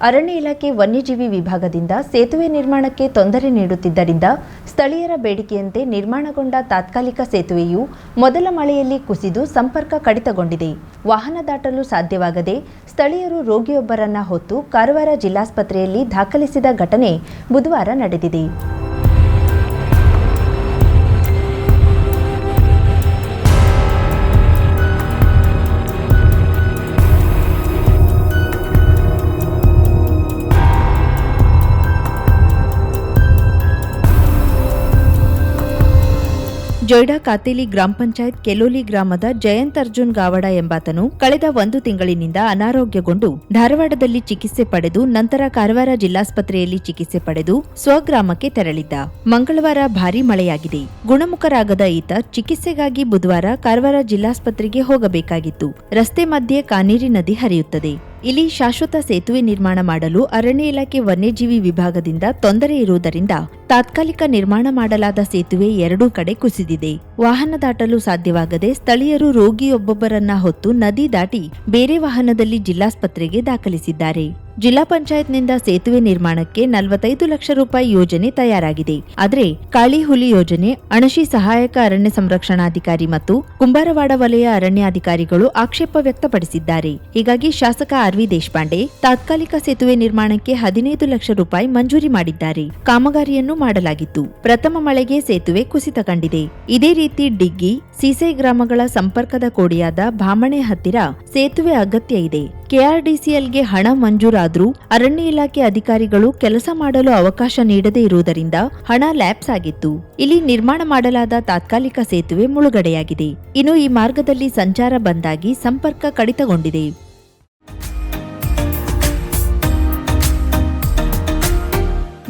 ಅರಣ್ಯ ಇಲಾಖೆ ವನ್ಯಜೀವಿ ವಿಭಾಗದಿಂದ ಸೇತುವೆ ನಿರ್ಮಾಣಕ್ಕೆ ತೊಂದರೆ ನೀಡುತ್ತಿದ್ದರಿಂದ ಸ್ಥಳೀಯರ ಬೇಡಿಕೆಯಂತೆ ನಿರ್ಮಾಣಗೊಂಡ ತಾತ್ಕಾಲಿಕ ಸೇತುವೆಯು ಮೊದಲ ಮಳೆಯಲ್ಲಿ ಕುಸಿದು ಸಂಪರ್ಕ ಕಡಿತಗೊಂಡಿದೆ. ವಾಹನ ದಾಟಲು ಸಾಧ್ಯವಾಗದೆ ಸ್ಥಳೀಯರು ರೋಗಿಯೊಬ್ಬರನ್ನ ಹೊತ್ತು ಕಾರವಾರ ಜಿಲ್ಲಾಸ್ಪತ್ರೆಯಲ್ಲಿ ದಾಖಲಿಸಿದ ಘಟನೆ ಬುಧವಾರ ನಡೆದಿದೆ. ಜೊಯ್ಡಾ ಕಾತೇಲಿ ಗ್ರಾಮ ಪಂಚಾಯತ್ ಕೆಲೋಲಿ ಗ್ರಾಮದ ಜಯಂತ್ ಅರ್ಜುನ್ ಗಾವಡ ಎಂಬಾತನು ಕಳೆದ ಒಂದು ತಿಂಗಳಿನಿಂದ ಅನಾರೋಗ್ಯಗೊಂಡು ಧಾರವಾಡದಲ್ಲಿ ಚಿಕಿತ್ಸೆ ಪಡೆದು ನಂತರ ಕಾರವಾರ ಜಿಲ್ಲಾಸ್ಪತ್ರೆಯಲ್ಲಿ ಚಿಕಿತ್ಸೆ ಪಡೆದು ಸ್ವಗ್ರಾಮಕ್ಕೆ ತೆರಳಿದ್ದ. ಮಂಗಳವಾರ ಭಾರೀ ಮಳೆಯಾಗಿದೆ. ಗುಣಮುಖರಾಗದ ಈತ ಚಿಕಿತ್ಸೆಗಾಗಿ ಬುಧವಾರ ಕಾರವಾರ ಜಿಲ್ಲಾಸ್ಪತ್ರೆಗೆ ಹೋಗಬೇಕಾಗಿತ್ತು. ರಸ್ತೆ ಮಧ್ಯೆ ಕಾನೇರಿ ನದಿ ಹರಿಯುತ್ತದೆ. ಇಲ್ಲಿ ಶಾಶ್ವತ ಸೇತುವೆ ನಿರ್ಮಾಣ ಮಾಡಲು ಅರಣ್ಯ ಇಲಾಖೆ ವನ್ಯಜೀವಿ ವಿಭಾಗದಿಂದ ತೊಂದರೆ ಇರುವುದರಿಂದ ತಾತ್ಕಾಲಿಕ ನಿರ್ಮಾಣ ಮಾಡಲಾದ ಸೇತುವೆ ಎರಡೂ ಕಡೆ ಕುಸಿದಿದೆ. ವಾಹನ ದಾಟಲು ಸಾಧ್ಯವಾಗದೆ ಸ್ಥಳೀಯರು ರೋಗಿಯೊಬ್ಬೊಬ್ಬರನ್ನ ಹೊತ್ತು ನದಿ ದಾಟಿ ಬೇರೆ ವಾಹನದಲ್ಲಿ ಜಿಲ್ಲಾಸ್ಪತ್ರೆಗೆ ದಾಖಲಿಸಿದ್ದಾರೆ. ಜಿಲ್ಲಾ ಪಂಚಾಯತ್ನಿಂದ ಸೇತುವೆ ನಿರ್ಮಾಣಕ್ಕೆ ನಲವತ್ತೈದು ಲಕ್ಷ ರೂಪಾಯಿ ಯೋಜನೆ ತಯಾರಾಗಿದೆ. ಆದರೆ ಕಾಳಿ ಹುಲಿ ಯೋಜನೆ, ಅಣಶಿ ಸಹಾಯಕ ಅರಣ್ಯ ಸಂರಕ್ಷಣಾಧಿಕಾರಿ ಮತ್ತು ಕುಂಬಾರವಾಡ ವಲಯ ಅರಣ್ಯಾಧಿಕಾರಿಗಳು ಆಕ್ಷೇಪ ವ್ಯಕ್ತಪಡಿಸಿದ್ದಾರೆ. ಹೀಗಾಗಿ ಶಾಸಕ ಆರ್ ವಿ ದೇಶಪಾಂಡೆ ತಾತ್ಕಾಲಿಕ ಸೇತುವೆ ನಿರ್ಮಾಣಕ್ಕೆ ಹದಿನೈದು ಲಕ್ಷ ರೂಪಾಯಿ ಮಂಜೂರಿ ಮಾಡಿದ್ದಾರೆ. ಕಾಮಗಾರಿಯನ್ನು ಮಾಡಲಾಗಿತ್ತು. ಪ್ರಥಮ ಮಳೆಗೆ ಸೇತುವೆ ಕುಸಿತ ಕಂಡಿದೆ ಇದೇ ರೀತಿ ಡಿಗ್ಗಿ, ಸೀಸೆ ಗ್ರಾಮಗಳ ಸಂಪರ್ಕದ ಕೋಡಿಯಾದ ಭಾಮಣೆ ಹತ್ತಿರ ಸೇತುವೆ ಅಗತ್ಯ ಇದೆ. ಕೆಆರ್ಡಿಸಿಎಲ್ಗೆ ಹಣ ಮಂಜೂರಾದರೂ ಅರಣ್ಯ ಇಲಾಖೆ ಅಧಿಕಾರಿಗಳು ಕೆಲಸ ಮಾಡಲು ಅವಕಾಶ ನೀಡದೇ ಇರುವುದರಿಂದ ಹಣ ಲ್ಯಾಪ್ಸ್ ಆಗಿತ್ತು. ಇಲ್ಲಿ ನಿರ್ಮಾಣ ಮಾಡಲಾದ ತಾತ್ಕಾಲಿಕ ಸೇತುವೆ ಮುಳುಗಡೆಯಾಗಿದೆ. ಇನ್ನು ಈ ಮಾರ್ಗದಲ್ಲಿ ಸಂಚಾರ ಬಂದಾಗಿ ಸಂಪರ್ಕ ಕಡಿತಗೊಂಡಿದೆ.